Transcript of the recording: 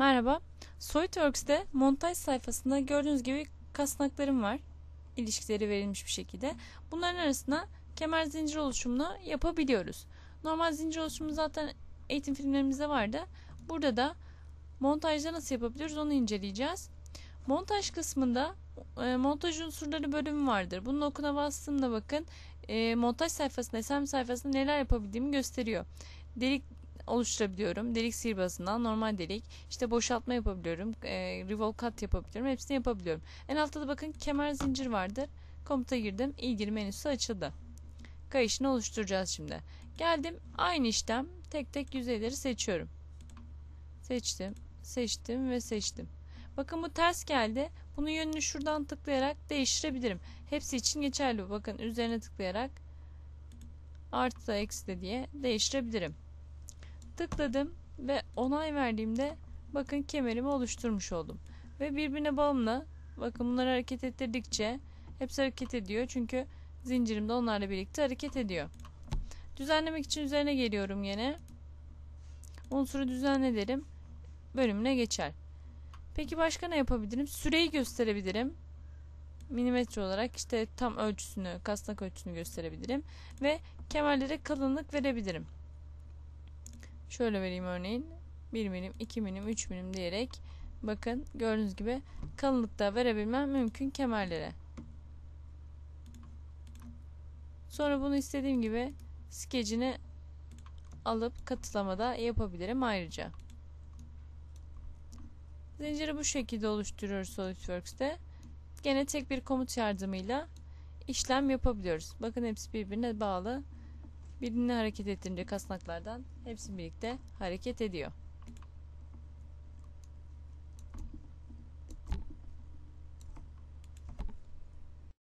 Merhaba. SolidWorks'te montaj sayfasında gördüğünüz gibi kasnaklarım var. İlişkileri verilmiş bir şekilde. Bunların arasına kemer zincir oluşumunu yapabiliyoruz. Normal zincir oluşumu zaten eğitim filmlerimizde vardı. Burada da montajda nasıl yapabiliyoruz onu inceleyeceğiz. Montaj kısmında e, montaj unsurları bölümü vardır. Bunun okuna bastığımda bakın e, montaj sayfasında, SM sayfasında neler yapabildiğimi gösteriyor. Delik oluşturabiliyorum. Delik sihirbazından normal delik. işte boşaltma yapabiliyorum. E, revolve cut yapabiliyorum. Hepsini yapabiliyorum. En altta da bakın kemer zincir vardır. Komuta girdim. İlgili menüsü açıldı. Kayışını oluşturacağız şimdi. Geldim. Aynı işlem. Tek tek yüzeyleri seçiyorum. Seçtim. Seçtim ve seçtim. Bakın bu ters geldi. Bunun yönünü şuradan tıklayarak değiştirebilirim. Hepsi için geçerli. Bakın üzerine tıklayarak artı da eksi de diye değiştirebilirim. Tıkladım ve onay verdiğimde bakın kemerimi oluşturmuş oldum. Ve birbirine bağımlı bakın bunları hareket ettirdikçe hepsi hareket ediyor. Çünkü zincirim de onlarla birlikte hareket ediyor. Düzenlemek için üzerine geliyorum yine. Unsuru düzenle derim. Bölümüne geçer. Peki başka ne yapabilirim? Süreyi gösterebilirim. Milimetre olarak işte tam ölçüsünü, kasnak ölçüsünü gösterebilirim. Ve kemerlere kalınlık verebilirim. Şöyle vereyim örneğin. 1 milim, 2 milim, 3 milim diyerek bakın gördüğünüz gibi kalınlıkta verebilmem mümkün kemerlere. Sonra bunu istediğim gibi skecini alıp katılamada yapabilirim ayrıca. Zinciri bu şekilde oluşturuyoruz SolidWorks'te. Gene tek bir komut yardımıyla işlem yapabiliyoruz. Bakın hepsi birbirine bağlı. Birini hareket ettirince kasnaklardan hepsi birlikte hareket ediyor.